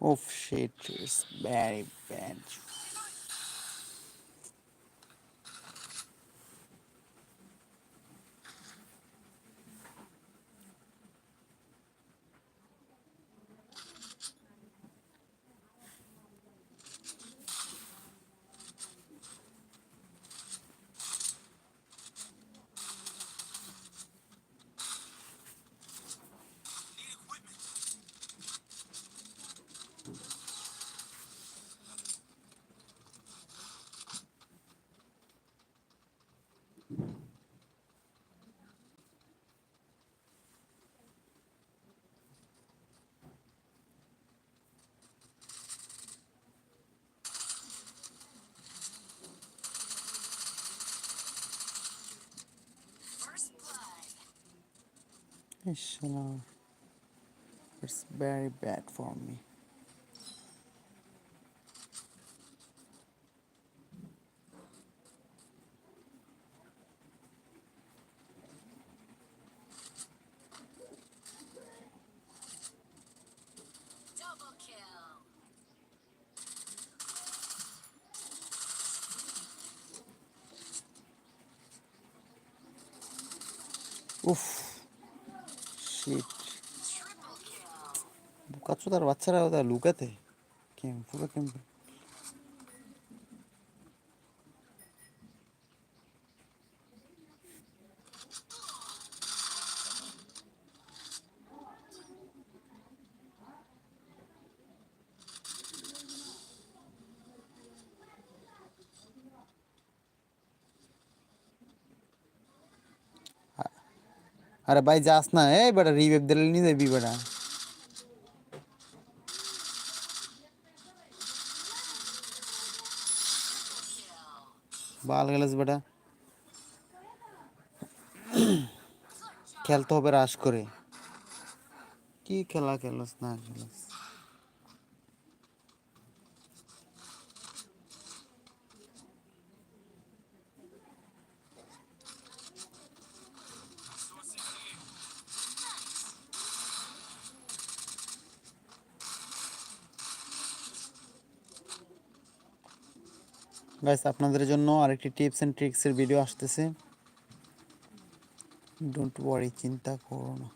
Oh shit, it's very bad. Inshallah. It's very bad for me. তার বাচ্চারা ওটা লুকাতে কেম পুরো কেম আরে ভাই যাস না এই বেটা রিভেপ দিলে নিয়ে যাবি বেটা বাল গেলাস বেটা। খেলতে হবে রাশ করে। কি খেলা খেলাস না খেলাস? গাইস আপনাদের জন্য আরেকটি টিপস অ্যান্ড ট্রিক্সের ভিডিও আসতেছে। ডোন্ট ওয়ারি চিন্তা করো না।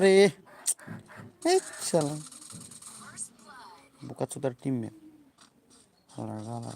আরে এই শালা। বোকা চোদার টিমমেট হালারা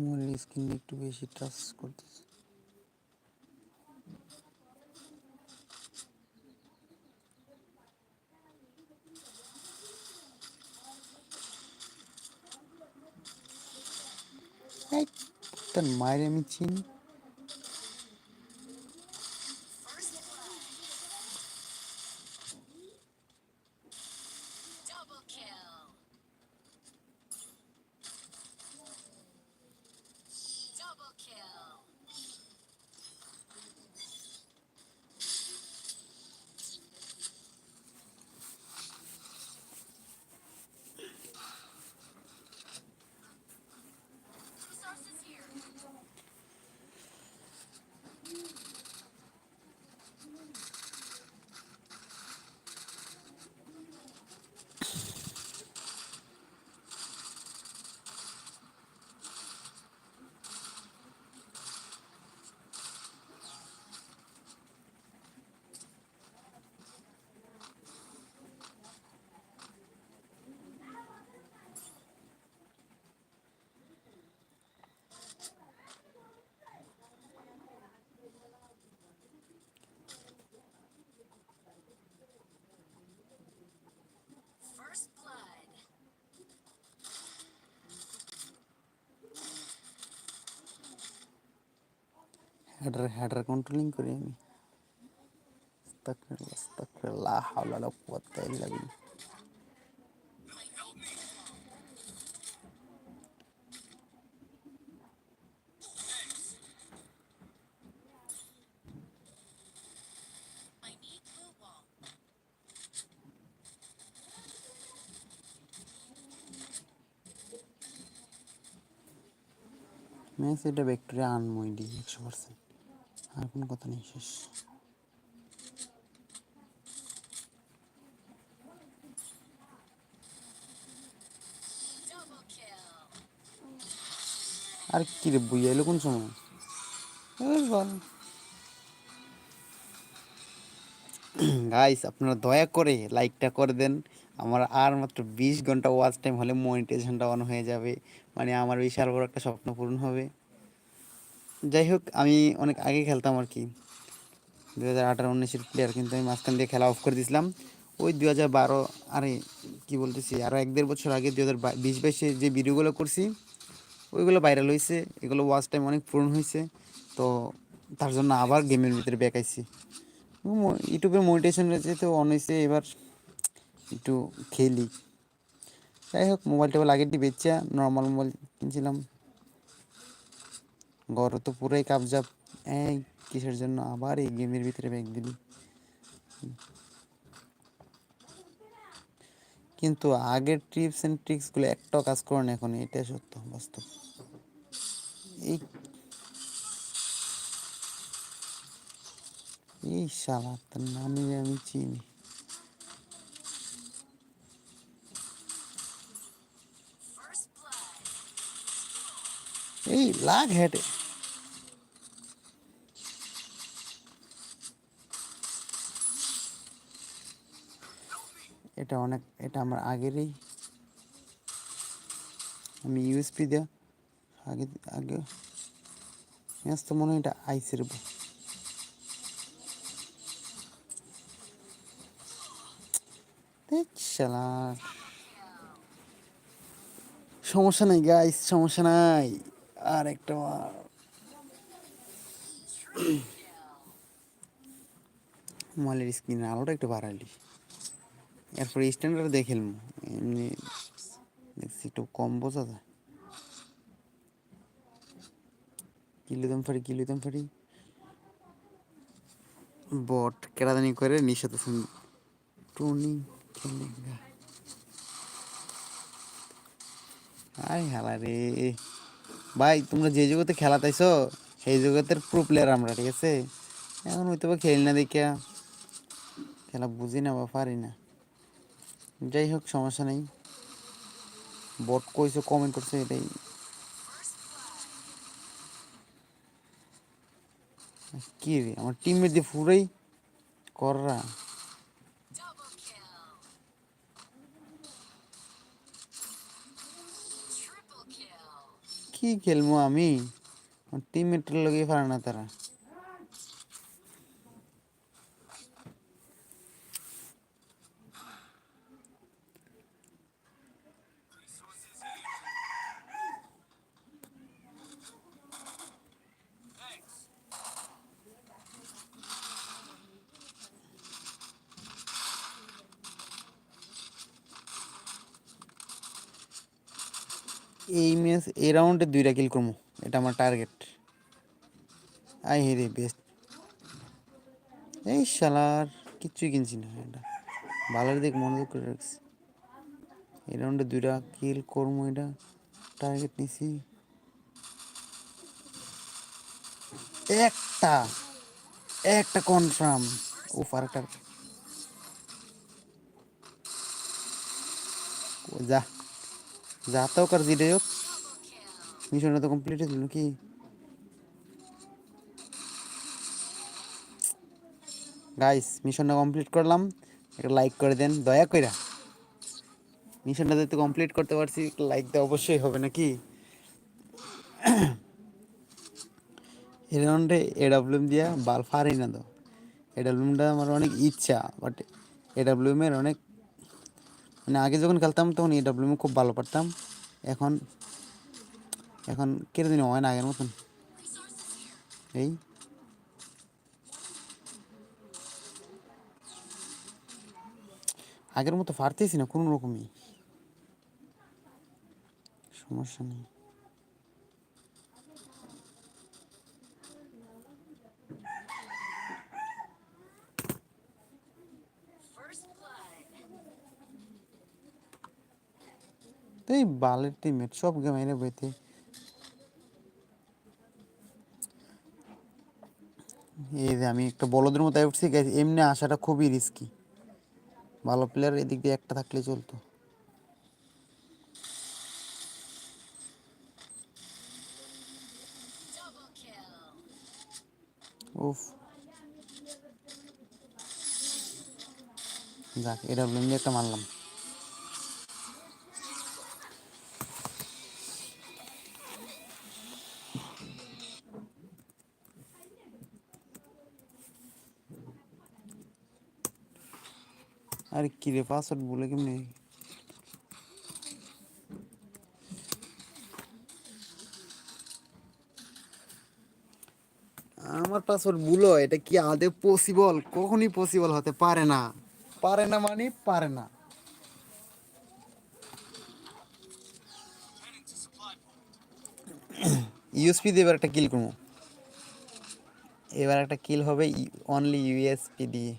মোবাইল স্ক্রিন একটু বেশি টাচ করতেছে। মায়ের আমি চিনি। হেডার হেডার কন্ট্রোলিং করি আমি আস্তাগফিরুল্লাহ, আস্তাগফিরুল্লাহ, লা হাওলা ওয়ালা কুওয়াতা ইল্লা বিল্লাহ। I need blue wall. Match এটা ভিক্টোরিয়া আনমইডি একশো পার্সেন্ট আর কোনো কথা নেই, শেষ। আর কি রে বুইয়া এলো কোন সময়? গাইস আপনারা দয়া করে লাইকটা করে দেন। আমার আর মাত্র বিশ ঘণ্টা ওয়াচ টাইম হলে মনিটাইজেশনটা অন হয়ে যাবে। মানে আমার বিশাল বড় একটা স্বপ্ন পূরণ হবে। যাই হোক, আমি অনেক আগে খেলতাম আর কি। দু হাজার আঠারো উনিশের প্লেয়ার কিন্তু আমি মাঝখান দিয়ে খেলা অফ করে দিয়েছিলাম ওই দু হাজার বারো, আরে কী বলতেছি আরও এক দেড় বছর আগে দু হাজার বিশ বাইশে যে ভিডিওগুলো করছি, ওইগুলো ভাইরাল হয়েছে এগুলো ওয়াচ টাইম অনেক পূরণ হয়েছে তো তার জন্য আবার গেমের ভিতরে বেকাইছি ইউটিউবে মোটিভেশন রয়েছে তো অন হয়েছে এবার একটু খেলি। যাই হোক মোবাইল টোবাইল আগেরটি বেচা নর্মাল মোবাইল কিনছিলাম। ঘর তো পুরাই কাবজাব এই কিসের জন্য? আবার এই গেমের ভিতরে ব্যাগ দিলি কিন্তু আগের টিপস অ্যান্ড ট্রিক্সগুলো একটাও কাজ করে না এখন এটা সত্য, বাস্তব। এই এই শালা, তার নামই আমি চিনি। এই লাগ হেঁটে। এটা অনেক, এটা আমার আগেরই। আমি ইউএসপি দেওয়া আগে আগে। ম্যাচ তো মনে হয় এটা আইসের। ধ্যাৎ সমস্যা নাই গাইস সমস্যা নাই। আর একটা। মোবাইলের স্ক্রিন আলোটা একটু বাড়ালি। এরপরে স্ট্যান্ডার্ড দেখে এমনি দেখছি একটু কম বোঝা যায়। কিলোদম ফাড়ি কিলোদম ফাড়ি বট কেরাদানি করে নিশাতে শুন টুনি আই হালা রে। ভাই, তোমরা যে জগতে খেলা তাইছো সেই জগতের প্রো প্লেয়ার আমরা, ঠিক আছে? এখন হয়তো বা খেলি না দেখিয়া। খেলা বুঝি না বা পারি না। যাই হোক সমস্যা নেই। বট কইছো কমেন্ট করছে, এটাই। কি রে, আমার টিমমেট দিয়ে পুরাই কররা. কি খেলব আমি? টিমমেটের লগে পারে না তারা। এই রাউন্ডে দুইটা কিল করব এটা আমার টার্গেট আই হেরে বেস্ট এই শালার, কিচ্ছুই কিনছি না এটা। ভালোর দিক মনোযোগ করে রাখছি এই রাউন্ডে দুইটা কিল করব এটা। টার্গেট নিছি। একটা। একটা কনফার্ম ও ও যা। যা তো কার জিরে হোক। মিশনটা তো কমপ্লিট হয়েছিল কি গাইস মিশনটা কমপ্লিট করলাম। একটা লাইক করে দেন, দয়া কইরা। মিশনটা যাতে কমপ্লিট করতে পারছি লাইক দেওয়া অবশ্যই হবে নাকি? এই রাউন্ডে এডাব্লিউএম দিয়া বাল ফারি না তো। এডাব্লিউএমটা আমার অনেক ইচ্ছা বাট এডাব্লিউএম এর অনেক মানে আগে যখন খেলতাম, তখন এডাব্লিউএম খুব ভালো পারতাম। এখন এখন কেটে দিন হয় না আগের মতন। এই। আগের মতো ফারতেছি না কোনো রকমই। সমস্যা নেই। এই বালের টিমের সব গেমে বইতে এই যে আমি একটা বলদের মতো উঠছি এমনি আসাটা খুবই রিস্কি ভালো প্লেয়ার এদিক দিয়ে একটা থাকলে চলতো। উফ। যাক, এটা একটা মারলাম। আরে কি রে, পাসওয়ার্ড বলে কেমনি আমার পাসওয়ার্ড ভুলো, এটা কি আদে পসিবল কখনই পসিবল হতে পারে না। পারে না মানে পারে না। ইউএসপি দিয়ে এবার একটা কিল করব। এবার একটা কিল হবে অনলি ইউএসপি দিয়ে।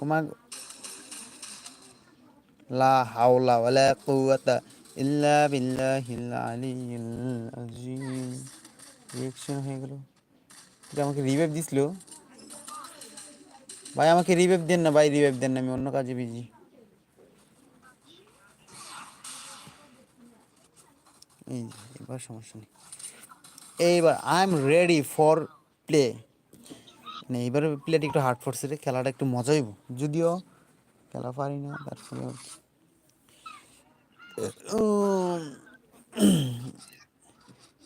ওমা লা হাওলা ওয়ালা কুওয়াতা ইল্লা বিল্লাহিল আলিয়্যিল আযীম। রিঅ্যাকশন হয়ে গেল। এটা আমাকে রিভাইভ দিছিল। ভাই, আমাকে রিভাইভ দেন না, ভাই রিভাইভ দেন না, আমি অন্য কাজে বিজি এই এবার সমস্যা নেই। এইবার I am ready for play মানে এইবার প্লেটা একটু হার্ড ফোর্সে খেলাটা একটু মজা হইব যদিও খেলা পারি না তারপরে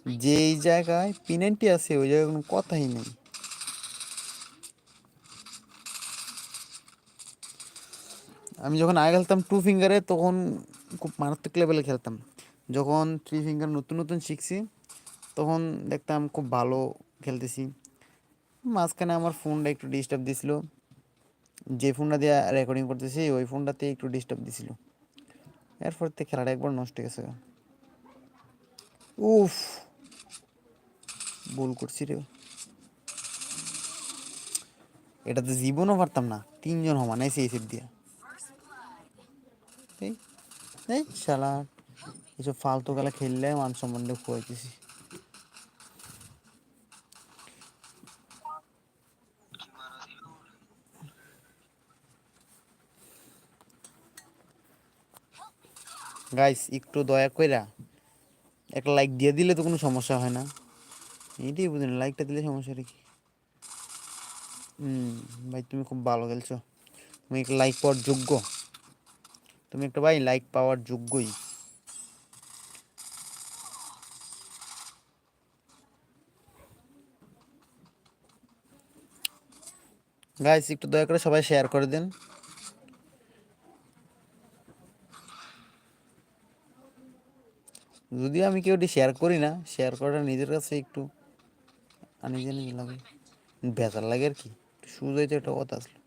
যেই জায়গায় পিনেন্টি আছে, ওই জায়গায় কোনো কথাই নেই। আমি যখন আগে খেলতাম টু ফিঙ্গারে তখন খুব মারাত্মক লেভেলে খেলতাম। যখন থ্রি ফিঙ্গার নতুন নতুন শিখছি, তখন দেখতাম খুব ভালো খেলতেছি। মাঝখানে আমার ফোনটা একটু ডিস্টার্ব দিছিল। যে ফোনটা দিয়ে রেকর্ডিং করতেছি, ওই ফোনটাতে একটু ডিস্টার্ব দিছিল। এরপর তো খেলাটা একবার নষ্ট গেছে। উফ, ভুল করছি রে। এটা তো জীবনও পারতাম না, তিনজন সমান এসে এসে দিয়া। এই শালা এসব ফালতু খেলা খেললে মান সম্বন্ধে খুয়াইতেছি গাইস একটু দয়া কইরা একটা লাইক দিয়ে দিলে তো কোনো সমস্যা হয় না। এইটাই বুঝি না লাইকটা দিলে সমস্যা কি? হুম ভাই তুমি খুব ভালো খেলছো। তুমি একটা লাইক পাওয়ার যোগ্য। তুমি একটা ভাই লাইক পাওয়ার যোগ্যই। গাইস একটু দয়া করে সবাই শেয়ার করে দেন। যদিও আমি কেউ শেয়ার করি না শেয়ার করাটা নিজের কাছে একটু নিজে নিজে লাগে। বেজার লাগে আর কি সুযোগ একটা কথা আসলো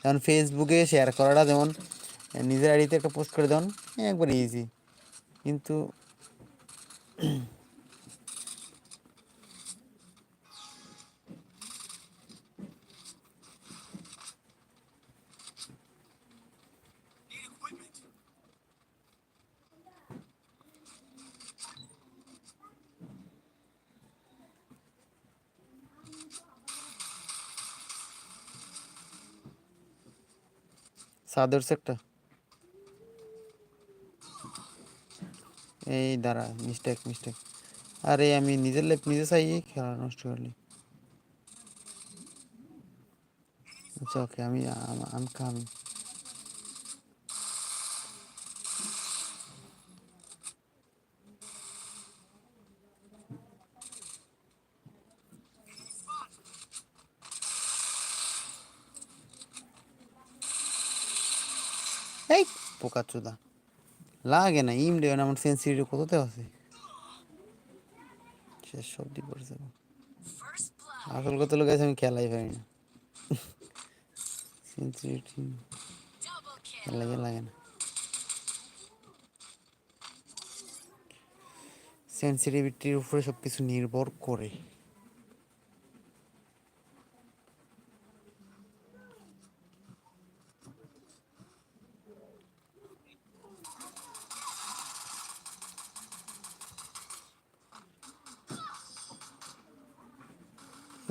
যেমন ফেসবুকে শেয়ার করাটা যেমন, নিজের আইডিতে একটা পোস্ট করে দেন একবার ইজি কিন্তু সাদর একটা এই দাঁড়া মিস্টেক মিস্টেক আরে, আমি নিজের লাইফ নিজে চাই খেলা নষ্ট করলি আচ্ছা ওকে আমি আমি কামি এই পোকা চোদা লাগে না ইম দেবে না, আমার সেন্সিটিভ কততে আছে। শেষ সব দিয়ে পড়েছে। আসল কথা লোক আছে আমি খেলাই পারি না. লাগে লাগে না। সেন্সিটিভিটির উপরে সব কিছু নির্ভর করে।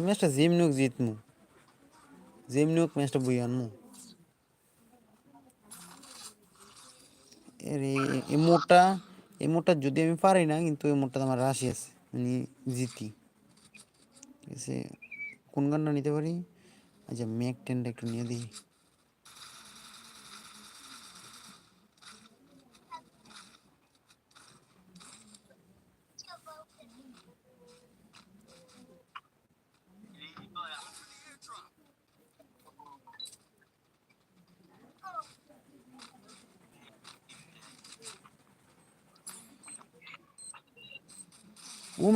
ম্যাচটা যেমনি হোক জিতমু যেমনি হোক ম্যাচটা বই আনমু এই- মোটা এই মোটা যদি আমি পারি না, কিন্তু এই মোটটা আমার রাশি আছে মানে জিতি। আছে কোন গানটা নিতে পারি? আচ্ছা ম্যাক টেনটা একটু নিয়ে দিই।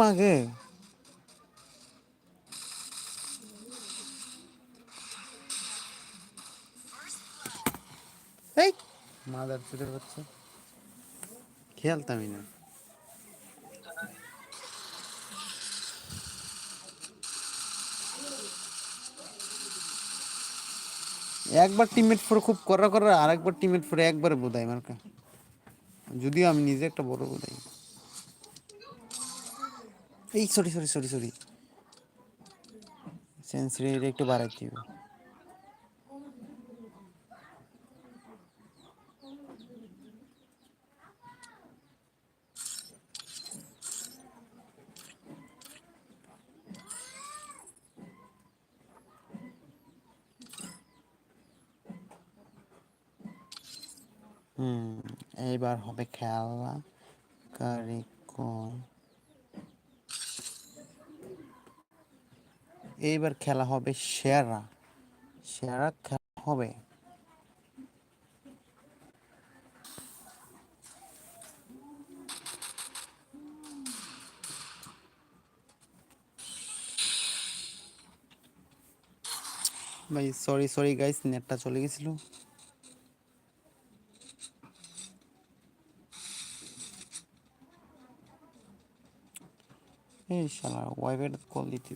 মাকে এই মাদার চুদের বাচ্চা খেলতামই না একবার টিমমেট ফোর খুব করা করা আর একবার টিমমেট ফোরে একবারে বোধাই মার্কা। যদিও আমি নিজে একটা বড় বোধাই। এই সরি সরি সরি সরি সেন্সরি একটু বাড়াইতে হবে হুম এইবার হবে খেলা কারিকল এইবার খেলা হবে সেরা। সেরা খেলা হবে। ভাই সরি সরি গাইস নেটটা চলে গেছিল। এই শালা ওয়াইফাইটা কল দিতে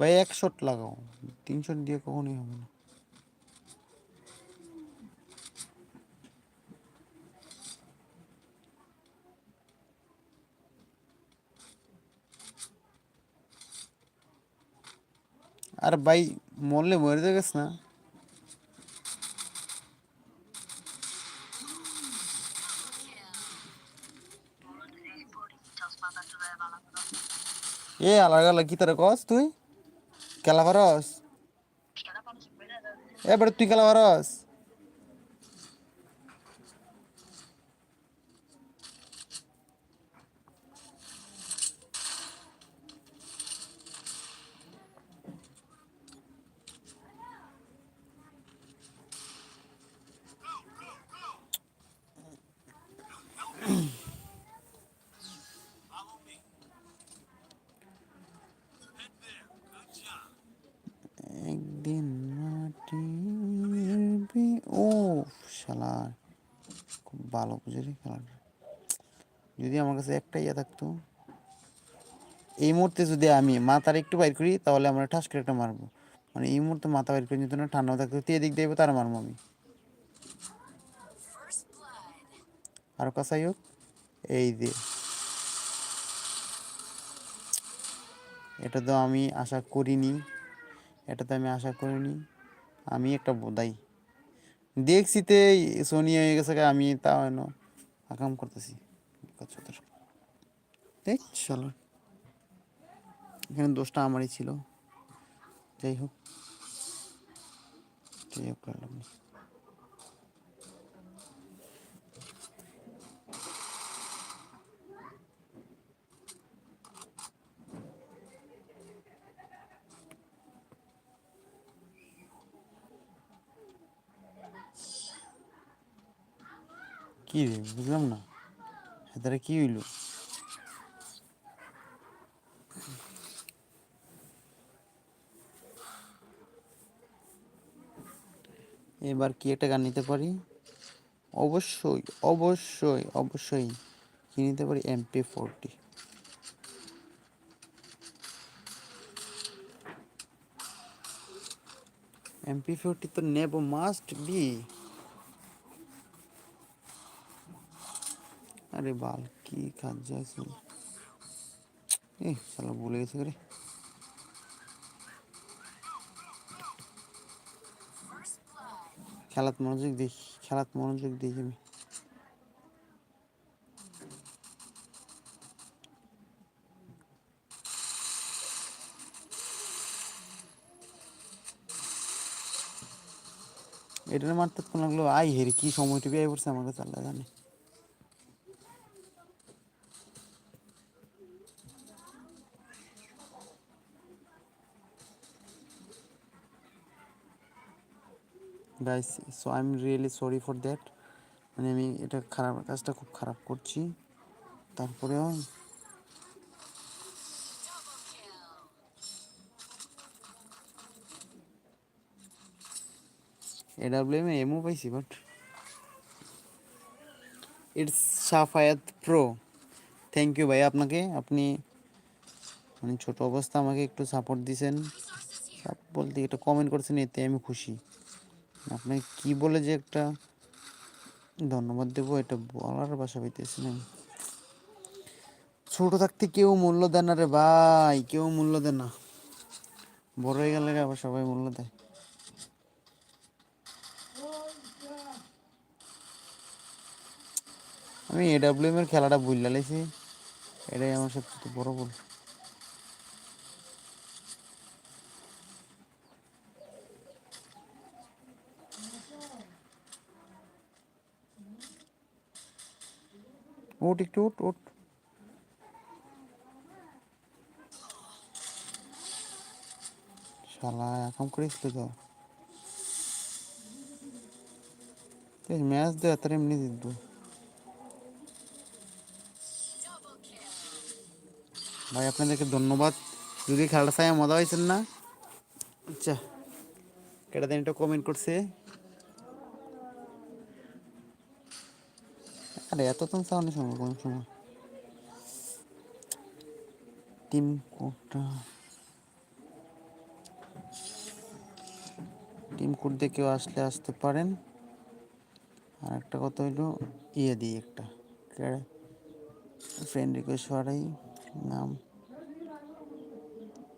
ভাই, এক শট লাগাও। তিন শট দিয়ে কখনোই হবে না। আর ভাই, মরলে মরে যাবে না। এ আলাদা আলাদা কি তারা কস তুই? খেলা পারস এ তুই খেলা পারস একদিন মাটির বি- ও শালা খুব ভালো বুঝে রে খেলাটা যদি আমার কাছে একটা ইয়ে থাকতো। এই মুহূর্তে যদি আমি মাথার একটু বাইর করি, তাহলে আমরা ঠাস করে একটা মারবো। মানে এই মুহূর্তে মাথা বাইর করে নিত না ঠান্ডা থাকতো। তুই এদিক দিয়ে তার মারবো আমি. আর কাছাই হোক, এই যে। এটা তো আমি আশা করিনি। এটা তো আমি আশা করিনি। আমি একটা বোধাই দেখছি তে সোনি হয়ে গেছে আমি তা না আকাম করতেছি। দেখ, চলো। এখানে দোষটা আমারই ছিল। যাই হোক। যাই হোক কি রে, বুঝলাম না। হাতারে কি হইল? এবার কি একটা গান নিতে পারি? অবশ্যই অবশ্যই অবশ্যই কি নিতে পারি? এমপি ফোরটি এমপি ফোরটি তো নেব মাস্ট বি আরে বাল, কি কাজ আছে এই শালা ভুলে গেছে রে। খেলাত মনোযোগ দিই, খেলাত মনোযোগ দিই আমি। এটার মারতে কোন লাগল আই হেরি কি সময় টুকু আই পড়ছে আমার কাছে জানে। Guys so I am really sorry for that মানে আমি এটা খারাপ, কাজটা খুব খারাপ করছি। তারপরেও এডাব্লিউএম এমও পাইছি but it's Safayat pro thank you ভাই আপনাকে। আপনি মানে ছোট অবস্থা আমাকে একটু সাপোর্ট দিয়েছেন বলতে এটা কমেন্ট করেছেন, এতে আমি খুশি। আপনাকে কি বলে যে একটা ধন্যবাদ দেবো, এটা বলার বাসা পাইতেছি না। ছোট থাকতে কেউ মূল্য দেয় না রে ভাই, কেউ মূল্য দেয় না। বড় হয়ে গেলে আবার সবাই মূল্য দেয়। আমি এডাব্লিউএম এর খেলাটা লাইছি, এটাই আমার সবচেয়ে বড় ভুল। ওট, একটু ওট ওট। শালা এখন করেছিল তো। ম্যাচ দেওয়া তার এমনি জিতব। ভাই, আপনাদেরকে ধন্যবাদ। যদি খেলাটা চাই মজা হয়েছেন না আচ্ছা কেটা দিন একটা কমেন্ট করছে। আরে, এত তো চাওয়ানি সময় কোন সময়। টিম কোডটা টিম কোড দিয়ে কেউ আসলে আসতে পারেন। আর একটা কথা হইল ইয়ে দিই একটা। ফ্রেন্ড রিকোয়েস্ট হারাই নাম।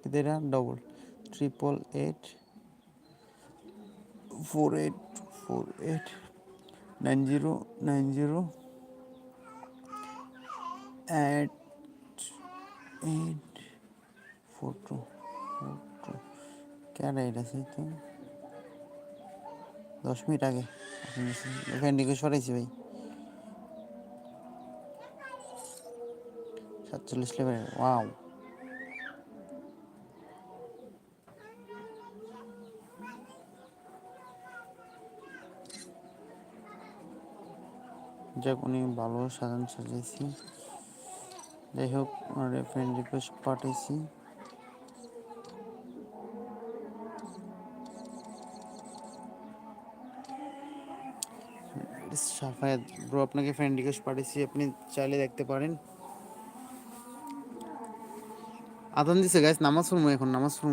এদেরা double triple eight four eight four eight nine zero nine zero eight eight four two four two কেন এটা সেই তো দশ মিনিট আগে। ফ্রেন্ড রিকোয়েস্ট হারাইছি ভাই। সাতচল্লিশ লেভেল ওয়াও যাক উনি ভালো সাজান সাজিয়েছি যাই হোক ফ্রেন্ড রিকোয়েস্ট পাঠিয়েছি সাফায়াত ব্রো আপনাকে ফ্রেন্ড রিকোয়েস্ট পাঠিয়েছি আপনি চাইলে দেখতে পারেন। আদান দিছে গাছ নামাজ পড়ব এখন, নামাজ পড়ব।